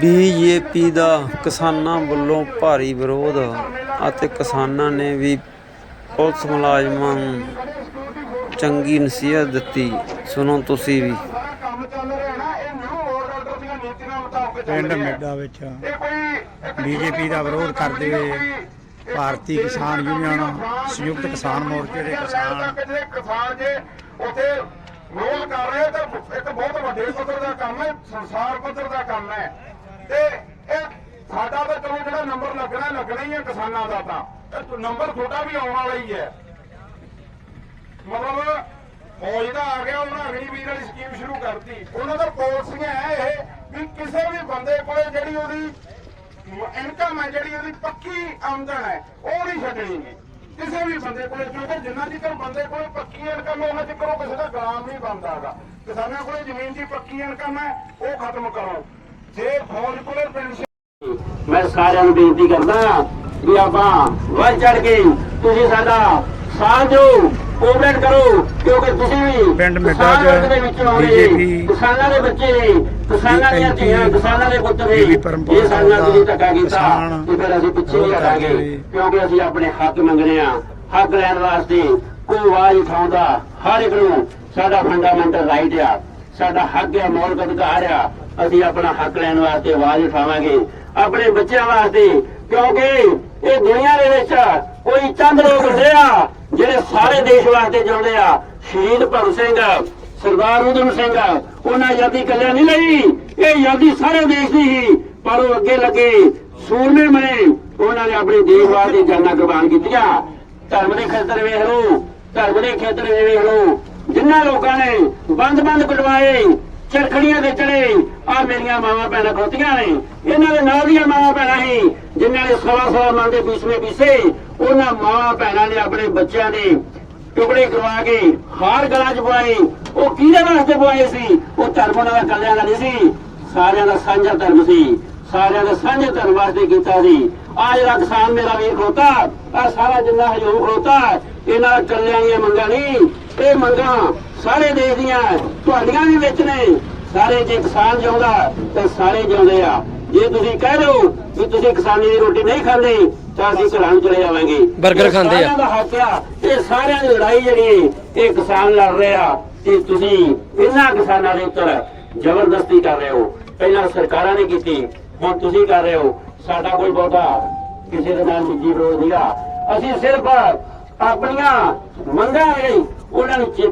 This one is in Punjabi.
ਬੀਜੇਪੀ ਦਾ ਕਿਸਾਨਾਂ ਵੱਲੋਂ ਭਾਰੀ ਵਿਰੋਧ ਅਤੇ ਕਿਸਾਨਾਂ ਨੇ ਵੀ ਪੁਲਿਸ ਮੁਲਾਜ਼ਮਾਂ ਨੂੰ ਚੰਗੀ ਨਸੀਹਤ ਦਿੱਤੀ ਸੁਣੋ ਤੁਸੀਂ ਵੀ ਕੰਮ ਚੱਲ ਰਿਹਾ ਨਾ ਇਹ ਨਿਊ ਵਰਲਡ ਆਰਡਰ ਦੀਆਂ ਨੀਤੀਆਂ ਮੁਤਾਬਕ ਚੱਲ ਪਿੰਡ। ਮੇਡਾ ਵਿੱਚ ਬੀਜੇਪੀ ਦਾ ਵਿਰੋਧ ਕਰਦੇ ਹੋਏ ਭਾਰਤੀ ਕਿਸਾਨ ਯੂਨੀਅਨ ਸੰਯੁਕਤ ਕਿਸਾਨ ਮੋਰਚੇ ਦੇ ਕਿਸਾਨ ਕਿਸਾਨ ਜੇ ਉੱਥੇ ਵਿਰੋਧ ਕਰ ਰਹੇ ਤਾਂ ਇੱਕ ਬਹੁਤ ਵੱਡੇ ਦਾ ਕੰਮ ਹੈ, ਸੰਸਾਰ ਪੱਧਰ ਦਾ ਕੰਮ ਹੈ। ਤੇ ਇਹ ਸਾਡਾ ਤਾਂ ਚਲੋ ਜਿਹੜਾ ਨੰਬਰ ਲੱਗਣਾ ਲੱਗਣਾ ਹੀ ਹੈ ਕਿਸਾਨਾਂ ਦਾ ਤਾਂ। ਇਹ ਨੰਬਰ ਤੁਹਾਡਾ ਵੀ ਆਉਣ ਵਾਲਾ ਹੀ ਹੈ। ਮਤਲਬ ਫੌਜ ਦਾ ਆ ਗਿਆ, ਉਹਨਾਂ ਅਗਨੀ ਵੀਰ ਵਾਲੀ ਸਕੀਮ ਸ਼ੁਰੂ ਕਰਤੀ। ਉਹਨਾਂ ਦਾ ਪਾਲਿਸੀਆਂ ਹੈ ਇਹ ਵੀ ਕਿਸੇ ਵੀ ਬੰਦੇ ਕੋਲੇ ਜਿਹੜੀ ਉਹਦੀ ਇਨਕਮ ਹੈ, ਜਿਹੜੀ ਉਹਦੀ ਪੱਕੀ ਆਮਦਨ ਹੈ, ਉਹ ਨਹੀਂ ਛੱਡਣੀ। ਕਿਸੇ ਵੀ ਬੰਦੇ ਕੋਲੇ, ਕਿਉਂਕਿ ਜਿੰਨਾ ਚਿਰ ਬੰਦੇ ਕੋਲੇ ਪੱਕੀ ਇਨਕਮ ਹੈ, ਉਹਨਾਂ ਚਿਰ ਉਹ ਕਿਸੇ ਦਾ ਗੁਲਾਮ ਨਹੀਂ ਬਣਦਾ ਹੈਗਾ। ਕਿਸਾਨਾਂ ਕੋਲ ਜ਼ਮੀਨ ਦੀ ਪੱਕੀ ਇਨਕਮ ਹੈ, ਉਹ ਖਤਮ ਕਰੋ। ਜੇ ਫੌਜ ਕੋਲੇ ਪੈਨਸ਼ਨ ਮੈਂ ਸਾਰਿਆਂ ਨੂੰ ਬੇਨਤੀ ਕਰਦਾ ਵੀ ਆਪਾਂ ਵੱਧ ਚੜ ਕੇ ਤੁਸੀਂ ਸਾਡਾ ਸਾਥ ਦਿਓ। ਕੋਆਪਰੇਟ ਕਰੋ ਕਿਉਂਕਿ ਤੁਸੀਂ ਵੀ ਪਿੰਡ ਮਿੱਡਾ ਚ BJP ਕਿਸਾਨਾਂ ਦੇ ਬੱਚੇ ਕਿਸਾਨਾਂ ਦੀਆਂ ਧੀਆਂ ਕਿਸਾਨਾਂ ਦੇ ਪੁੱਤਰ ਨੇ ਇਹ ਸਾਡੇ ਤੁਸੀਂ ਧੱਕਾ ਕੀਤਾ ਤੇ ਫਿਰ ਅਸੀਂ ਪਿੱਛੇ ਨਹੀਂ ਹਟਾਂਗੇ। ਕਿਉਂਕਿ ਅਸੀਂ ਆਪਣੇ ਹੱਕ ਮੰਗਣੇ ਆ ਹੱਕ ਲੈਣ ਵਾਸਤੇ ਕੋਈ ਆਵਾਜ਼ ਉਠਾਉਂਦਾ ਹਰ ਇੱਕ ਨੂੰ ਸਾਡਾ ਫੰਡਾਮੈਂਟਲ ਰਾਈਟ ਆ ਸਾਡਾ ਹੱਕ ਹੈ ਮੌਲਿਕ ਅਧਿਕਾਰ ਆ ਅਸੀਂ ਆਪਣਾ ਹੱਕ ਲੈਣ ਵਾਸਤੇ ਆਵਾਜ਼ ਉਠਾਵਾਂਗੇ ਆਪਣੇ ਬੱਚਿਆਂ ਵਾਸਤੇ ਕਿਉਂਕਿ ਇਹ ਦੁਨੀਆ ਦੇ ਵਿੱਚ ਕੋਈ ਚੰਦ ਲੋਕ ਹੁੰਦੇ ਆ ਜਿਹੜੇ ਸਾਰੇ ਦੇਸ਼ ਵਾਸਤੇ ਜਿਉਂਦੇ ਆ, ਸ਼ਹੀਦ ਭਗਤ ਸਿੰਘ, ਸਰਦਾਰ ਉਦਮ ਸਿੰਘ, ਉਹਨਾਂ ਆਜ਼ਾਦੀ ਕੱਲਿਆਂ ਨਹੀਂ ਲਈ। ਇਹ ਆਜ਼ਾਦੀ ਸਾਰੇ ਦੇਸ਼ ਦੀ ਸੀ ਪਰ ਉਹ ਅੱਗੇ ਲੱਗੇ, ਸੂਰਮੇ ਬਣੇ। ਉਹਨਾਂ ਨੇ ਆਪਣੇ ਦੇਸ਼ ਵਾਸਤੇ ਜਾਨਾਂ ਕੁਰਬਾਨ ਕੀਤੀਆਂ। ਧਰਮ ਦੇ ਖੇਤਰ ਵੇਖ ਲਓ, ਧਰਮ ਦੇ ਖੇਤਰ ਵਿੱਚ ਵੇਖ ਲਓ। ਜਿਨ੍ਹਾਂ ਲੋਕਾਂ ਨੇ ਬੰਦ-ਬੰਦ ਕਟਵਾਏ ਚਰਖੜੀਆਂ ਦੇ ਚੜੇ। ਆ ਮੇਰੀਆਂ ਮਾਵਾਂ ਭੈਣਾਂ ਖੋਤੀਆਂ ਨੇ। ਇਹਨਾਂ ਦੇ ਨਾਲ ਦੀਆਂ ਮਾਵਾਂ ਭੈਣਾਂ ਸੀ, ਜਿਨ੍ਹਾਂ ਨੇ ਸਵਾ ਸਵਾ ਮਨ ਪੀਸਵੇਂ ਪੀਸੇ ਉਹਨਾਂ ਮਾਵਾਂ ਭੈਣਾਂ ਨੇ ਆਪਣੇ ਬੱਚਿਆਂ ਦੇ ਟੁਕੜੇ ਕਰਵਾ ਕੇ ਹਾਰ ਗਲਾਂ 'ਚ ਪਵਾਏ। ਉਹ ਕਿਹਦੇ ਵਾਸਤੇ ਪਵਾਏ ਸੀ। ਉਹ ਧਰਮ ਉਹਨਾਂ ਦਾ ਕੱਲਿਆਂ ਦਾ ਨਹੀਂ ਸੀ। ਸਾਰਿਆਂ ਦਾ ਸਾਂਝਾ ਧਰਮ ਸੀ। ਸਾਰਿਆਂ ਦਾ ਸਾਂਝੇ ਧਰਮ ਵਾਸਤੇ ਕੀਤਾ ਸੀ। ਆ ਜਿਹੜਾ ਕਿਸਾਨ ਮੇਰਾ ਵੀਰ ਖੋਤਾ ਆ ਸਾਰਾ ਜਿੰਨਾ ਹਜੂਮ ਖੋਤਾ, ਇਹਨਾਂ ਕੱਲਿਆਂ ਦੀਆਂ ਮੰਗਾਂ ਨਹੀਂ। ਇਹ ਮੰਗਾਂ ਸਾਰੇ ਦੇਸ਼ ਦੀਆਂ ਤੁਹਾਡੀਆਂ ਵੀ ਵਿੱਚ ਨੇ। ਸਾਰੇ ਜੇ ਕਿਸਾਨ ਜਿਉਂਦਾ ਤੇ ਸਾਰੇ ਜਿਉਂਦੇ ਆ। ਜੇ ਤੁਸੀਂ ਕਹਿ ਦਿਓ ਕਿ ਤੁਸੀਂ ਕਿਸਾਨੀ ਦੀ ਰੋਟੀ ਨਹੀਂ ਖਾਂਦੇ ਤਾਂ ਅਸੀਂ ਘਰਾਂ ਨੂੰ ਚਲੇ ਜਾਵਾਂਗੇ। ਬਰਗਰ ਖਾਂਦੇ ਆ। ਸਾਰਿਆਂ ਦਾ ਹੱਕ ਆ। ਇਹ ਸਾਰਿਆਂ ਦੀ ਲੜਾਈ ਜਿਹੜੀ ਇਹ ਕਿਸਾਨ ਲੜ ਰਹੇ ਆ। ਤੇ ਤੁਸੀਂ ਇਹਨਾਂ ਕਿਸਾਨਾਂ ਦੇ ਉੱਤੇ ਜ਼ਬਰਦਸਤੀ ਕਰ ਰਹੇ ਹੋ। ਪਹਿਲਾਂ ਸਰਕਾਰਾਂ ਨੇ ਕੀਤੀ ਹੁਣ ਤੁਸੀਂ ਕਰ ਰਹੇ ਹੋ। ਸਾਡਾ ਕੋਈ ਬਹੁਤਾ ਕਿਸੇ ਦੇ ਨਾਲ ਨਿੱਜੀ ਵਿਰੋਧ ਨਹੀਂਗਾ ਅਸੀਂ ਸਿਰਫ ਆਪਣੀਆਂ ਮੰਗਾਂ ਲਈ ਉਹਨਾਂ ਨੂੰ ਚੇਤਾ